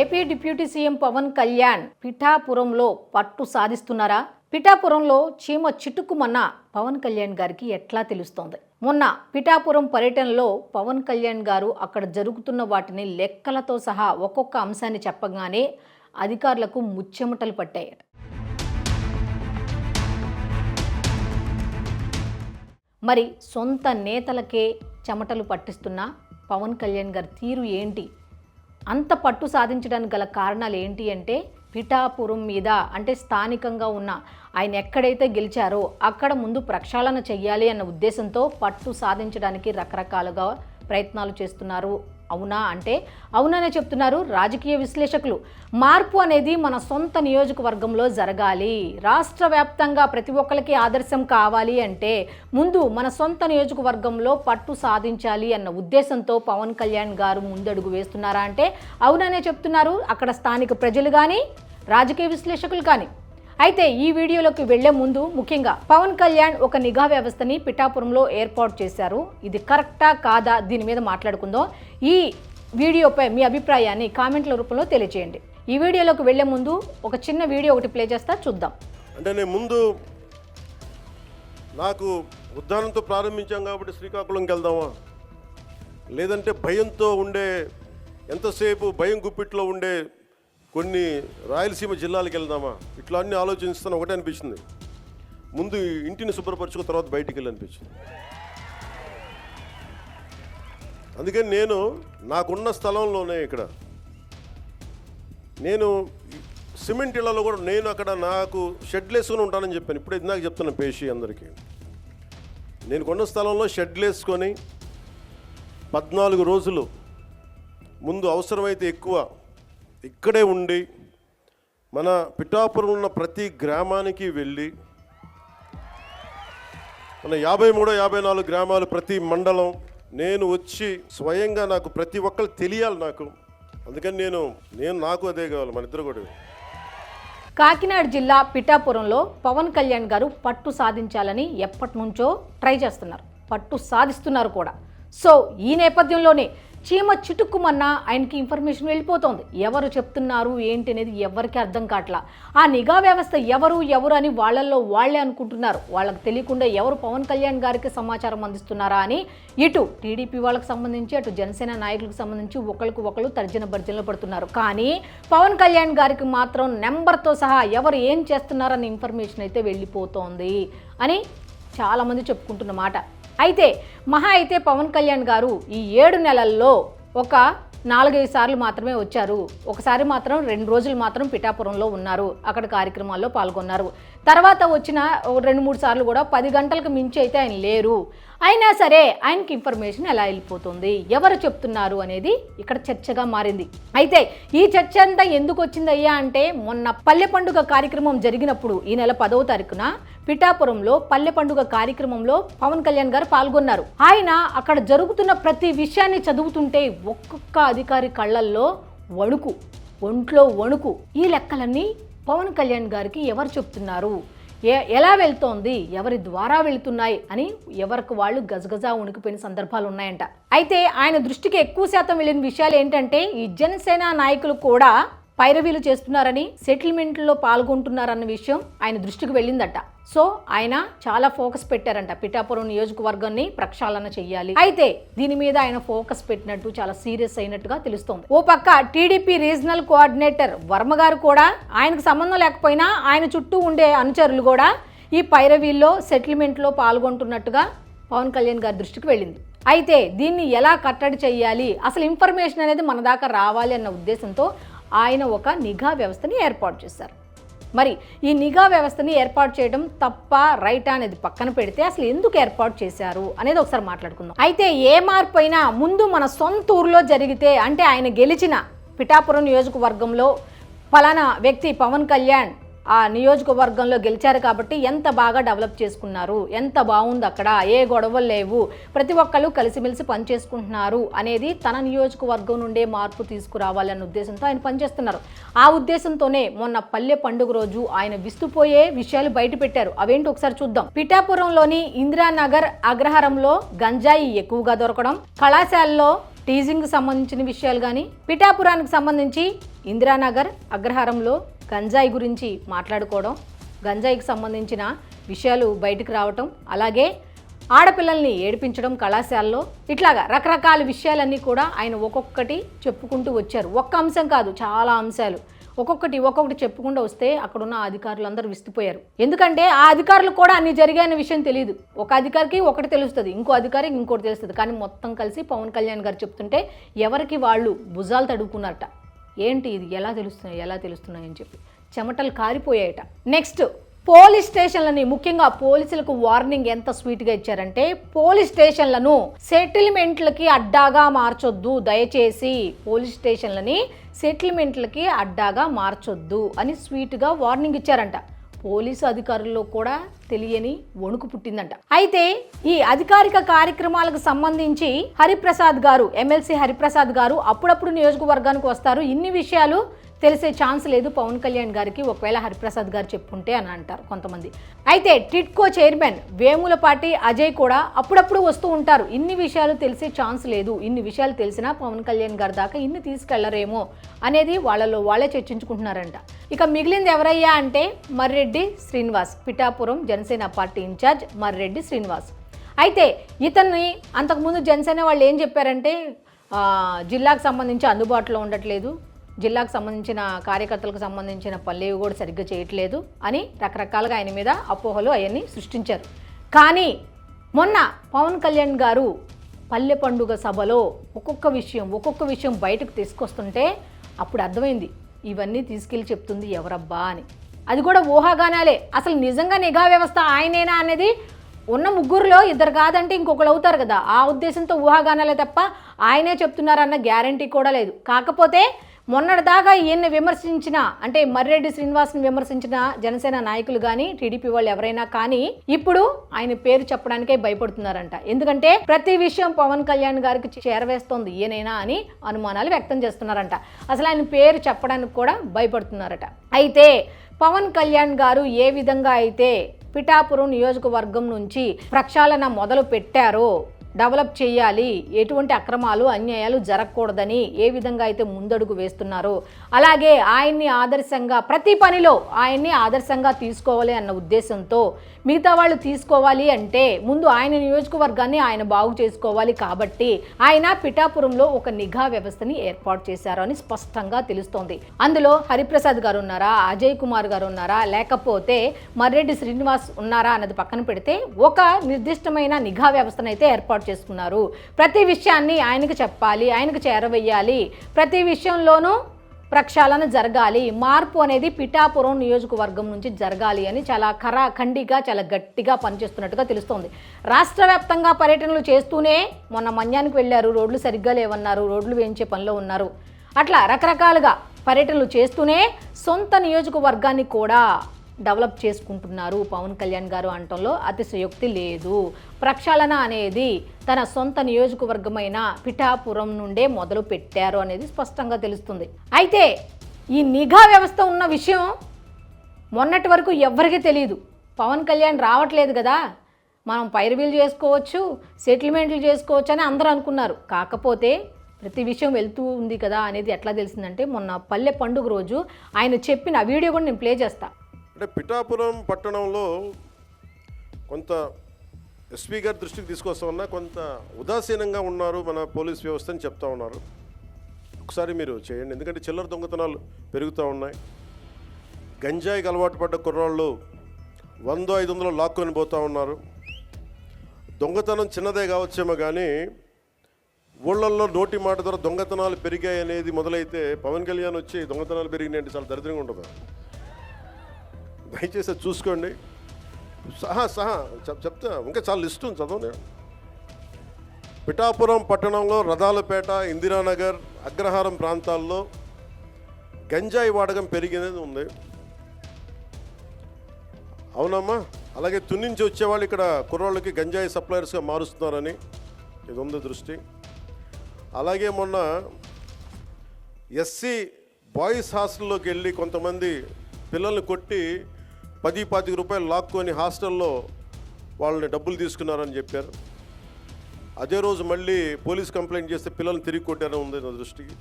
AP deputy CM Pawan Kalyan పిఠాపురంలో పట్టు సాధిస్తున్నారా? పిఠాపురంలో చీమ చిటుకుమన్న పవన్ కళ్యాణ్ గారికి ఎట్లా తెలుస్తోంది? మొన్న పిఠాపురం పర్యటనలో పవన్ కళ్యాణ్ గారు అక్కడ జరుగుతున్న వాటిని లెక్కలతో సహా ఒక్కొక్క అంశాన్ని చెప్పగానే అధికారులకు ముచ్చెమటలు పట్టాయట మరి సొంత నేతలకే చెమటలు పట్టిస్తున్న పవన్ కళ్యాణ్ గారి తీరు ఏంటి? అంత పట్టు సాధించడానికి గల కారణాలు ఏంటి అంటే పిఠాపురం మీద అంటే స్థానికంగా ఉన్న ఆయన ఎక్కడైతే గెలిచారో అక్కడ ముందు ప్రక్షాళన చెయ్యాలి అన్న ఉద్దేశంతో పట్టు సాధించడానికి రకరకాలుగా ప్రయత్నాలు చేస్తున్నారు. అవునా అంటే అవుననే చెప్తున్నారు రాజకీయ విశ్లేషకులు. మార్పు అనేది మన సొంత నియోజకవర్గంలో జరగాలి. రాష్ట్ర వ్యాప్తంగా ప్రతి ఒక్కరికి ఆదర్శం కావాలి అంటే ముందు మన సొంత నియోజకవర్గంలో పట్టు సాధించాలి అన్న ఉద్దేశంతో పవన్ కళ్యాణ్ గారు ముందడుగు వేస్తున్నారా అంటే అవుననే చెప్తున్నారు. అక్కడ స్థానిక ప్రజలు కానీ రాజకీయ విశ్లేషకులు కానీ అయితే ఈ వీడియోలోకి వెళ్ళే ముందు ముఖ్యంగా పవన్ కళ్యాణ్ ఒక నిఘా వ్యవస్థని పిఠాపురంలో ఏర్పాటు చేశారు. ఇది కరెక్టా కాదా దీని మీద మాట్లాడుకుందాం. ఈ వీడియోపై మీ అభిప్రాయాన్ని కామెంట్ల రూపంలో తెలియజేయండి ఈ వీడియోలోకి వెళ్ళే ముందు ఒక చిన్న వీడియో ఒకటి ప్లే చేస్తా చూద్దాం. అంటే నేను ముందు నాకు ఉద్దానంతో ప్రారంభించాం కాబట్టి శ్రీకాకుళంకి వెళ్దామా? లేదంటే భయంతో ఉండే ఎంతసేపు భయం గుప్పిట్లో ఉండే కొన్ని రాయలసీమ జిల్లాలకు వెళ్దామా? ఇట్లా అన్ని ఆలోచిస్తాను ఒకటే అనిపించింది. ముందు ఇంటిని శుభ్రపరచుకున్న తర్వాత బయటికి వెళ్ళి అనిపించింది. అందుకని నేను నాకున్న స్థలంలోనే ఇక్కడ. నేను సిమెంట్ ఇళ్ళలో కూడా నేను అక్కడ నాకు షెడ్లు వేసుకొని ఉంటానని చెప్పాను. ఇప్పుడు ఇందాక చెప్తున్నాను పేషి అందరికీ. నేను కొన్న స్థలంలో షెడ్లు వేసుకొని పద్నాలుగు రోజులు ముందు అవసరమైతే ఎక్కువ ఇక్కడే ఉండి మన పిఠాపురం ఉన్న ప్రతి గ్రామానికి వెళ్ళి మన యాభై మూడో యాభై నాలుగు గ్రామాలు ప్రతి మండలం నేను వచ్చి స్వయంగా నాకు ప్రతి ఒక్కరు తెలియాలి నాకు. అందుకని నేను నేను నాకు అదే కావాలి మన ఇద్దరు కూడా. కాకినాడ జిల్లా పిఠాపురంలో పవన్ కళ్యాణ్ గారు పట్టు సాధించాలని ఎప్పటి నుంచో ట్రై చేస్తున్నారు. పట్టు సాధిస్తున్నారు కూడా. సో ఈ నేపథ్యంలోనే చీమ చిటుక్కుమన్నా ఆయనకి ఇన్ఫర్మేషన్ వెళ్ళిపోతోంది. ఎవరు చెప్తున్నారు ఏంటి అనేది ఎవరికి అర్థం కావట్లా. ఆ నిఘా వ్యవస్థ ఎవరు ఎవరు అని వాళ్ళల్లో వాళ్ళే అనుకుంటున్నారు. వాళ్ళకి తెలియకుండా ఎవరు పవన్ కళ్యాణ్ గారికి సమాచారం అందిస్తున్నారా అని ఇటు టీడీపీ వాళ్ళకి సంబంధించి అటు జనసేన నాయకులకు సంబంధించి ఒకరికి ఒకరు తర్జన భర్జనలు పడుతున్నారు. కానీ పవన్ కళ్యాణ్ గారికి మాత్రం నెంబర్తో సహా ఎవరు ఏం చేస్తున్నారన్న ఇన్ఫర్మేషన్ అయితే వెళ్ళిపోతోంది అని చాలామంది చెప్పుకుంటున్న మాట. అయితే మహా అయితే పవన్ కళ్యాణ్ గారు ఈ ఏడు నెలల్లో ఒక నాలుగైదు సార్లు మాత్రమే వచ్చారు. ఒకసారి మాత్రం రెండు రోజులు మాత్రం పిఠాపురంలో ఉన్నారు. అక్కడ కార్యక్రమాల్లో పాల్గొన్నారు. తర్వాత వచ్చిన ఓ రెండు మూడు సార్లు కూడా పది గంటలకు మించి అయితే ఆయన లేరు. అయినా సరే ఆయనకి ఇన్ఫర్మేషన్ ఎలా వెళ్ళిపోతుంది? ఎవరు చెప్తున్నారు అనేది ఇక్కడ చర్చగా మారింది. అయితే ఈ చర్చ అంతా ఎందుకు వచ్చిందయ్యా అంటే మొన్న పల్లె పండుగ కార్యక్రమం జరిగినప్పుడు ఈ నెల పదవ తారీఖున పిఠాపురంలో పల్లె పండుగ కార్యక్రమంలో పవన్ కళ్యాణ్ గారు పాల్గొన్నారు. ఆయన అక్కడ జరుగుతున్న ప్రతి విషయాన్ని చదువుతుంటే ఒక్కొక్క అధికారి కళ్ళల్లో వణుకు ఒంట్లో వణుకు. ఈ లెక్కలన్నీ పవన్ కళ్యాణ్ గారికి ఎవరు చెప్తున్నారు? ఏ ఎలా వెళ్తోంది? ఎవరి ద్వారా వెళ్తున్నాయి? అని ఎవరికి వాళ్ళు గజగజా ఉనికిపోయిన సందర్భాలు ఉన్నాయంట. అయితే ఆయన దృష్టికి ఎక్కువ శాతం వెళ్ళిన విషయాలు ఏంటంటే ఈ జనసేన నాయకులు కూడా పైరవీలు చేస్తున్నారని సెటిల్మెంట్లో పాల్గొంటున్నారన్న విషయం ఆయన దృష్టికి వెళ్ళిందట. సో ఆయన చాలా ఫోకస్ పెట్టారంట. పిఠాపురం నియోజకవర్గాన్ని ప్రక్షాళన చెయ్యాలి. అయితే దీని మీద ఆయన ఫోకస్ పెట్టినట్టు చాలా సీరియస్ అయినట్టుగా తెలుస్తోంది. ఓ పక్క టీడీపీ రీజనల్ కోఆర్డినేటర్ వర్మ గారు కూడా ఆయనకు సంబంధం లేకపోయినా ఆయన చుట్టూ ఉండే అనుచరులు కూడా ఈ పైరవీల్లో సెటిల్మెంట్లో పాల్గొంటున్నట్టుగా పవన్ కళ్యాణ్ గారి దృష్టికి వెళ్ళింది. అయితే దీన్ని ఎలా కట్టడి చేయాలి అసలు ఇన్ఫర్మేషన్ అనేది మన దాకా రావాలి అన్న ఉద్దేశంతో ఆయన ఒక నిఘా వ్యవస్థని ఏర్పాటు చేశారు. మరి ఈ నిఘా వ్యవస్థని ఏర్పాటు చేయడం తప్ప రైట్ అనేది పక్కన పెడితే అసలు ఎందుకు ఏర్పాటు చేశారు అనేది ఒకసారి మాట్లాడుకుందాం. అయితే ఏ మార్పు అయినా ముందు మన సొంత ఊర్లో జరిగితే అంటే ఆయన గెలిచిన పిఠాపురం నియోజకవర్గంలో ఫలానా వ్యక్తి పవన్ కళ్యాణ్ ఆ నియోజకవర్గంలో గెలిచారు కాబట్టి ఎంత బాగా డెవలప్ చేసుకున్నారు? ఎంత బాగుంది అక్కడ? ఏ గొడవలు లేవు? ప్రతి ఒక్కళ్ళు కలిసిమెలిసి పనిచేసుకుంటున్నారు అనేది తన నియోజకవర్గం నుండే మార్పు తీసుకురావాలన్న ఉద్దేశంతో ఆయన పనిచేస్తున్నారు. ఆ ఉద్దేశంతోనే మొన్న పల్లె పండుగ రోజు ఆయన విస్తుపోయే విషయాలు బయట పెట్టారు. అవేంటి ఒకసారి చూద్దాం. పిఠాపురంలోని ఇందిరానగర్ అగ్రహారంలో గంజాయి ఎక్కువగా దొరకడం కళాశాలలో టీజింగ్కి సంబంధించిన విషయాలు కానీ పిఠాపురానికి సంబంధించి ఇందిరానగర్ అగ్రహారంలో గంజాయి గురించి మాట్లాడుకోవడం గంజాయికి సంబంధించిన విషయాలు బయటకు రావటం అలాగే ఆడపిల్లల్ని ఏడిపించడం కళాశాలలో ఇట్లాగా రకరకాల విషయాలన్నీ కూడా ఆయన ఒక్కొక్కటి చెప్పుకుంటూ వచ్చారు. ఒక్క అంశం కాదు చాలా అంశాలు. ఒక్కొక్కటి ఒక్కొక్కటి చెప్పకుండా వస్తే అక్కడున్న అధికారులు అందరూ విస్తుపోయారు. ఎందుకంటే ఆ అధికారులు కూడా అన్ని జరిగాయన్న విషయం తెలియదు ఒక అధికారికి ఒకటి తెలుస్తుంది ఇంకో అధికారికి ఇంకోటి తెలుస్తుంది. కానీ మొత్తం కలిసి పవన్ కళ్యాణ్ గారు చెప్తుంటే ఎవరికి వాళ్ళు భుజాలు తడుకున్నారట ఏంటి ఇది? ఎలా తెలుస్తున్నాయి? ఎలా తెలుస్తున్నాయి? అని చెప్పి. చెమటలు కారిపోయాయట. నెక్స్ట్ పోలీస్ స్టేషన్లని ముఖ్యంగా పోలీసులకు వార్నింగ్ ఎంత స్వీట్గా ఇచ్చారంటే పోలీస్ స్టేషన్లను సెటిల్మెంట్లకి అడ్డాగా మార్చొద్దు. దయచేసి పోలీస్ స్టేషన్లని సెటిల్మెంట్లకి అడ్డాగా మార్చొద్దు అని స్వీట్గా వార్నింగ్ ఇచ్చారంట. పోలీసు అధికారుల్లో కూడా తెలియని వణుకు పుట్టిందంట. అయితే ఈ అధికారిక కార్యక్రమాలకు సంబంధించి హరిప్రసాద్ గారు ఎమ్మెల్సీ హరిప్రసాద్ గారు అప్పుడప్పుడు నియోజకవర్గానికి వస్తారు. ఇన్ని విషయాలు తెలిసే ఛాన్స్ లేదు. పవన్ కళ్యాణ్ గారికి ఒకవేళ హరిప్రసాద్ గారు చెప్పుకుంటే అని అంటారు కొంతమంది. అయితే టిట్కో చైర్మన్ వేములపాటి అజయ్ కూడా అప్పుడప్పుడు వస్తూ ఉంటారు. ఇన్ని విషయాలు తెలిసే ఛాన్స్ లేదు. ఇన్ని విషయాలు తెలిసినా పవన్ కళ్యాణ్ గారి దాకా ఇన్ని తీసుకెళ్ళరేమో అనేది వాళ్ళలో వాళ్ళే చర్చించుకుంటున్నారంట. ఇక మిగిలింది ఎవరయ్యా అంటే Marreddy Srinivas. Pithapuram Janasena party incharge Marreddy Srinivas. అయితే ఇతన్ని అంతకుముందు జనసేన వాళ్ళు ఏం చెప్పారంటే జిల్లాకు సంబంధించి అందుబాటులో ఉండట్లేదు. జిల్లాకు సంబంధించిన కార్యకర్తలకు సంబంధించిన పల్లెవి కూడా సరిగ్గా చేయట్లేదు అని రకరకాలుగా ఆయన మీద అపోహలు అవన్నీ సృష్టించారు. కానీ మొన్న పవన్ కళ్యాణ్ గారు పల్లె పండుగ సభలో ఒక్కొక్క విషయం ఒక్కొక్క విషయం బయటకు తీసుకొస్తుంటే అప్పుడు అర్థమైంది ఇవన్నీ తీసుకెళ్ళి చెప్తుంది ఎవరబ్బా అని. అది కూడా ఊహాగానాలే. అసలు నిజంగా నిఘా వ్యవస్థ ఆయనేనా అనేది ఉన్న ముగ్గురులో ఇద్దరు కాదంటే ఇంకొకరు అవుతారు కదా. ఆ ఉద్దేశంతో ఊహాగానాలే తప్ప ఆయనే చెప్తున్నారన్న గ్యారంటీ కూడా లేదు. కాకపోతే మొన్నటిదాకా ఈయన్ని విమర్శించిన అంటే మర్రెడ్డి శ్రీనివాస్ని విమర్శించిన జనసేన నాయకులు కానీ టీడీపీ వాళ్ళు ఎవరైనా కానీ ఇప్పుడు ఆయన పేరు చెప్పడానికే భయపడుతున్నారంట. ఎందుకంటే ప్రతి విషయం పవన్ కళ్యాణ్ గారికి చేరవేస్తోంది ఈయనైనా అని అనుమానాలు వ్యక్తం చేస్తున్నారంట. అసలు ఆయన పేరు చెప్పడానికి కూడా భయపడుతున్నారట. అయితే పవన్ కళ్యాణ్ గారు ఏ విధంగా అయితే పిఠాపురం నియోజకవర్గం నుంచి ప్రక్షాళన మొదలు పెట్టారో డెవలప్ చేయాలి ఎటువంటి అక్రమాలు అన్యాయాలు జరగకూడదని ఏ విధంగా అయితే ముందడుగు వేస్తున్నారో అలాగే ఆయన్ని ఆదర్శంగా ప్రతి పనిలో ఆయన్ని ఆదర్శంగా తీసుకోవాలి అన్న ఉద్దేశంతో మిగతా వాళ్ళు తీసుకోవాలి అంటే ముందు ఆయన నియోజకవర్గాన్ని ఆయన బాగు చేసుకోవాలి కాబట్టి ఆయన పిఠాపురంలో ఒక నిఘా వ్యవస్థని ఏర్పాటు చేశారు అని స్పష్టంగా తెలుస్తోంది. అందులో హరిప్రసాద్ గారు ఉన్నారా అజయ్ కుమార్ గారు ఉన్నారా లేకపోతే మర్రెడ్డి శ్రీనివాస్ ఉన్నారా అన్నది పక్కన పెడితే ఒక నిర్దిష్టమైన నిఘా వ్యవస్థను అయితే ఏర్పాటు చేసుకున్నారు. ప్రతి విషయాన్ని ఆయనకు చెప్పాలి ఆయనకు చేరవేయాలి. ప్రతి విషయంలోనూ ప్రక్షాళన జరగాలి. మార్పు అనేది పిఠాపురం నియోజకవర్గం నుంచి జరగాలి అని చాలా ఖరాఖండిగా చాలా గట్టిగా పనిచేస్తున్నట్టుగా తెలుస్తోంది. రాష్ట్ర వ్యాప్తంగా పర్యటనలు చేస్తూనే మొన్న మన్యానికి వెళ్ళారు. రోడ్లు సరిగ్గా లేవన్నారు. రోడ్లు వేయించే పనిలో ఉన్నారు. అట్లా రకరకాలుగా పర్యటనలు చేస్తూనే సొంత నియోజకవర్గాన్ని కూడా డెవలప్ చేసుకుంటున్నారు పవన్ కళ్యాణ్ గారు అనటంలో అతిశయోక్తి లేదు. ప్రక్షాళన అనేది తన సొంత నియోజకవర్గమైన పిఠాపురం నుండే మొదలు పెట్టారు అనేది స్పష్టంగా తెలుస్తుంది. అయితే ఈ నిఘా వ్యవస్థ ఉన్న విషయం మొన్నటి వరకు ఎవ్వరికీ తెలియదు పవన్ కళ్యాణ్ రావట్లేదు కదా. మనం పైరవీలు చేసుకోవచ్చు సెటిల్మెంట్లు చేసుకోవచ్చు అని అందరూ అనుకున్నారు. కాకపోతే ప్రతి విషయం వెళ్తూ ఉంది కదా అనేది ఎట్లా తెలిసిందంటే మొన్న పల్లె పండుగ రోజు ఆయన చెప్పిన వీడియో కూడా నేను ప్లే చేస్తా. అంటే పిఠాపురం పట్టణంలో కొంత ఎస్పీ గారి దృష్టికి తీసుకొస్తామన్నా కొంత ఉదాసీనంగా ఉన్నారు మన పోలీస్ వ్యవస్థ అని చెప్తా ఉన్నారు. ఒకసారి మీరు చేయండి. ఎందుకంటే చిల్లర దొంగతనాలు పెరుగుతూ ఉన్నాయి. గంజాయికి అలవాటు పడ్డ కుర్రాళ్ళు వంద ఐదు వందలు లాక్కొని పోతూ ఉన్నారు. దొంగతనం చిన్నదే కావచ్చేమో కానీ ఊళ్ళల్లో నోటి మాట ద్వారా దొంగతనాలు పెరిగాయి అనేది మొదలైతే పవన్ కళ్యాణ్ వచ్చి దొంగతనాలు పెరిగినాయంటే చాలా దరిద్రంగా ఉంటుంది. దయచేసి చూసుకోండి. సహా సహా చెప్ చెప్తా. ఇంకా చాలా లిస్ట్ ఉంది చదవండి. పిఠాపురం పట్టణంలో రథాలపేట ఇందిరానగర్ అగ్రహారం ప్రాంతాల్లో గంజాయి వాడకం పెరిగినది ఉంది. అవునమ్మా. అలాగే తున్నించి వచ్చేవాళ్ళు ఇక్కడ కుర్రోళ్ళకి గంజాయి సప్లయర్స్గా మారుస్తున్నారని ఇది ఉంది దృష్టి. అలాగే మొన్న ఎస్సీ బాయ్స్ హాస్టల్లోకి వెళ్ళి కొంతమంది పిల్లల్ని కొట్టి పది పాతిక రూపాయలు లాక్కొని హాస్టల్లో వాళ్ళని డబ్బులు తీసుకున్నారని చెప్పారు. అదే రోజు మళ్ళీ పోలీస్ కంప్లైంట్ చేస్తే పిల్లల్ని తిరిగి కొట్టారని ఉంది నా దృష్టికి.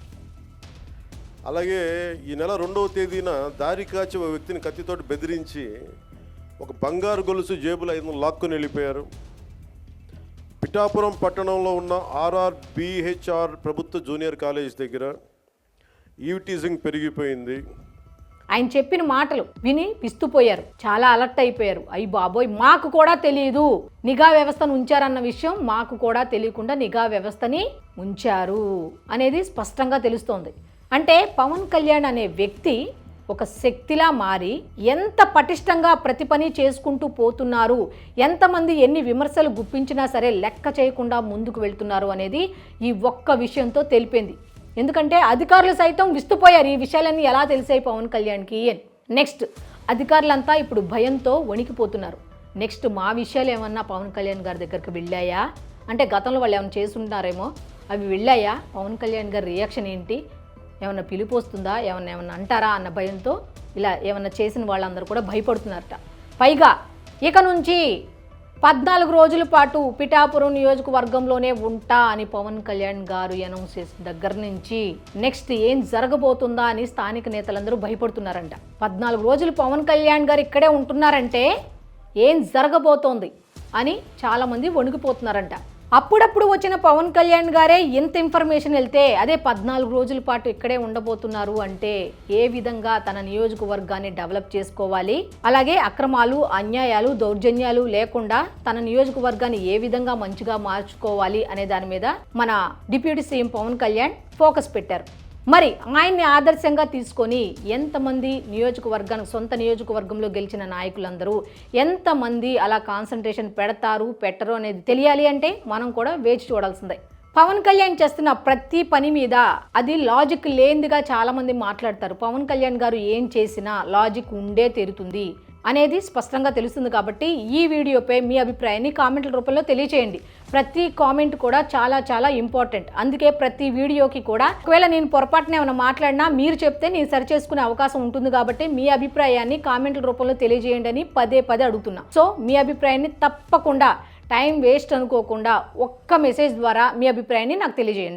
అలాగే ఈ నెల రెండవ తేదీన దారి కాచి ఒక వ్యక్తిని కత్తితోటి బెదిరించి ఒక బంగారు గొలుసు జేబులో ఐదు లాక్కుని లాక్కొని వెళ్ళిపోయారు. పిఠాపురం పట్టణంలో ఉన్న ఆర్ఆర్ బిహెచ్ఆర్ ప్రభుత్వ జూనియర్ కాలేజ్ దగ్గర ఈవిటీజింగ్ పెరిగిపోయింది. ఆయన చెప్పిన మాటలు విని విస్తుపోయారు చాలా అలర్ట్ అయిపోయారు. అయ్యి బాబోయ్ మాకు కూడా తెలియదు నిఘా వ్యవస్థను ఉంచారన్న విషయం మాకు కూడా తెలియకుండా నిఘా వ్యవస్థని ఉంచారు అనేది స్పష్టంగా తెలుస్తోంది. అంటే పవన్ కళ్యాణ్ అనే వ్యక్తి ఒక శక్తిలా మారి ఎంత పటిష్టంగా ప్రతి పని చేసుకుంటూ పోతున్నారు ఎంతమంది ఎన్ని విమర్శలు గుప్పించినా సరే లెక్క చేయకుండా ముందుకు వెళ్తున్నారు అనేది ఈ ఒక్క విషయంతో తెలిపింది. ఎందుకంటే అధికారులు సైతం విస్తుపోయారు ఈ విషయాలన్నీ ఎలా తెలిసాయి పవన్ కళ్యాణ్కి? అని నెక్స్ట్ అధికారులంతా ఇప్పుడు భయంతో వణికిపోతున్నారు. నెక్స్ట్ మా విషయాలు ఏమన్నా పవన్ కళ్యాణ్ గారి దగ్గరికి వెళ్ళాయా? అంటే గతంలో వాళ్ళు ఏమైనా చేసుంటారేమో? అవి వెళ్ళాయా? పవన్ కళ్యాణ్ గారి రియాక్షన్ ఏంటి? ఏమన్నా పిలుపు వస్తుందా ఏమన్నా ఏమన్నా అంటారా అన్న భయంతో ఇలా ఏమన్నా చేసిన వాళ్ళందరూ కూడా భయపడుతున్నారట. పైగా ఇక నుంచి పద్నాలుగు రోజుల పాటు పిఠాపురం నియోజకవర్గంలోనే ఉంటా అని పవన్ కళ్యాణ్ గారు అనౌన్స్ చేసిన దగ్గర నుంచి నెక్స్ట్ ఏం జరగబోతుందా అని స్థానిక నేతలందరూ భయపడుతున్నారంట. పద్నాలుగు రోజులు పవన్ కళ్యాణ్ గారు ఇక్కడే ఉంటున్నారంటే ఏం జరగబోతోంది అని చాలామంది వణికిపోతున్నారంట. అప్పుడప్పుడు వచ్చిన పవన్ కళ్యాణ్ గారే ఎంత ఇన్ఫర్మేషన్ వెళ్తే అదే పద్నాలుగు రోజుల పాటు ఇక్కడే ఉండబోతున్నారు అంటే ఏ విధంగా తన నియోజకవర్గాన్ని డెవలప్ చేసుకోవాలి? అలాగే అక్రమాలు అన్యాయాలు దౌర్జన్యాలు లేకుండా తన నియోజకవర్గాన్ని ఏ విధంగా మంచిగా మార్చుకోవాలి అనే దాని మీద మన deputy CM Pawan Kalyan focus పెట్టారు. మరి ఆయన్ని ఆదర్శంగా తీసుకొని ఎంతమంది నియోజకవర్గానికి సొంత నియోజకవర్గంలో గెలిచిన నాయకులందరూ ఎంతమంది అలా కాన్సన్ట్రేషన్ పెడతారు పెట్టరు అనేది తెలియాలి అంటే మనం కూడా వేచి చూడాల్సిందే. పవన్ కళ్యాణ్ చేస్తున్న ప్రతి పని మీద అది లాజిక్ లేనిదిగా చాలామంది మాట్లాడతారు. పవన్ కళ్యాణ్ గారు ఏం చేసినా లాజిక్ ఉండే తీరుతుంది. అనేది స్పష్టంగా తెలుస్తుంది కాబట్టి ఈ వీడియోపై మీ అభిప్రాయాన్ని కామెంట్ల రూపంలో తెలియచేయండి. ప్రతి కామెంట్ కూడా చాలా చాలా ఇంపార్టెంట్. అందుకే ప్రతి వీడియోకి కూడా ఒకవేళ నేను పొరపాటున ఏమైనా మాట్లాడినా మీరు చెప్తే నేను సరి చేసుకునే అవకాశం ఉంటుంది కాబట్టి మీ అభిప్రాయాన్ని కామెంట్ల రూపంలో తెలియజేయండి అని పదే పదే అడుగుతున్నా. సో మీ అభిప్రాయాన్ని తప్పకుండా టైం వేస్ట్ అనుకోకుండా ఒక్క మెసేజ్ ద్వారా మీ అభిప్రాయాన్ని నాకు తెలియజేయండి.